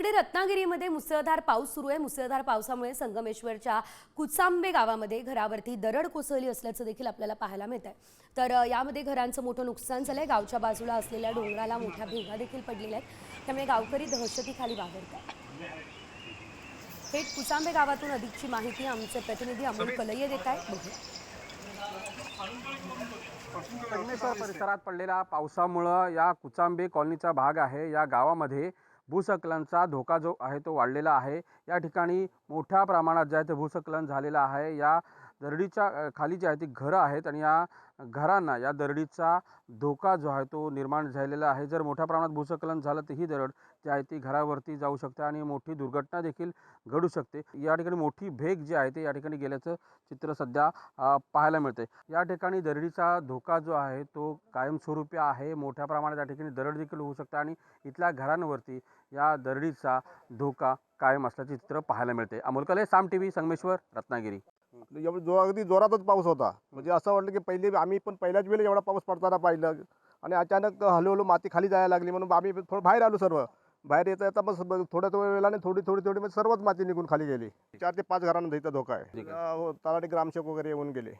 इकडे रत्नागिरीमध्ये मुसळधार पाऊस सुरू आहे. मुसळधार पावसामुळे संगमेश्वरच्या कुचांबे गावामध्ये घरावरती दरड कोसळली असल्याचं देखील आपल्याला पाहायला मिळत आहे तर यामध्ये घरांचं मोठं नुकसान झालंय. गावच्या बाजूला असलेल्या डोंगराला मोठ्या भेगा देखील पडलेल्या आहेत. त्यामुळे गावकरी दहशतीखाली वावरत आहेत. थेट कुचांबे गावातून अधिकची माहिती आमचे प्रतिनिधी अमोल कलये देत आहेत. परिसरात पडलेल्या पावसामुळं या कुचांबे कॉलनीचा भाग आहे. या गावामध्ये भूस्खलनाचा धोका जो आहे तो वाढलेला आहे. या ठिकाणी मोठ्या प्रमाणात जे आहे ते भूस्खलन झालेलं आहे. या दरडीच्या खाली जी आहे ती घरं आहेत आणि या घरांना या दरडीचा धोका जो आहे तो निर्माण झालेला आहे. जर मोठ्या प्रमाणात भूस्खलन झालं तर ही दरड जी आहे ती घरावरती जाऊ शकते आणि मोठी दुर्घटना देखील घडू शकते. या ठिकाणी मोठी भेग जी आहे ते या ठिकाणी गेल्याचं चित्र सध्या पाहायला मिळते या ठिकाणी दरडीचा धोका जो आहे तो कायमस्वरूपी आहे. मोठ्या प्रमाणात या ठिकाणी दरड देखील होऊ शकते आणि इथल्या घरांवरती या दरडीचा धोका कायम असल्याचे चित्र पाहायला मिळते अमोल कले साम टी व्ही संगमेश्वर रत्नागिरी. एवढं जो अगदी जोरातच पाऊस होता. म्हणजे असं वाटलं की पहिले आम्ही पण पहिल्याच वेळेला एवढा पाऊस पडताना पाहिलं. आणि अचानक हळूहळू माती खाली जायला लागली. म्हणून आम्ही थोडं बाहेर आलो सर्व. बाहेर येता येता ब- थोड्या थोड्या वेळाने थोडी थोडी थोडी म्हणजे सर्वच माती निघून खाली गेली. चार ते पाच घरांना इथं धोका आहे. हो तलाठी ग्रामसेवक वगैरे येऊन गेले.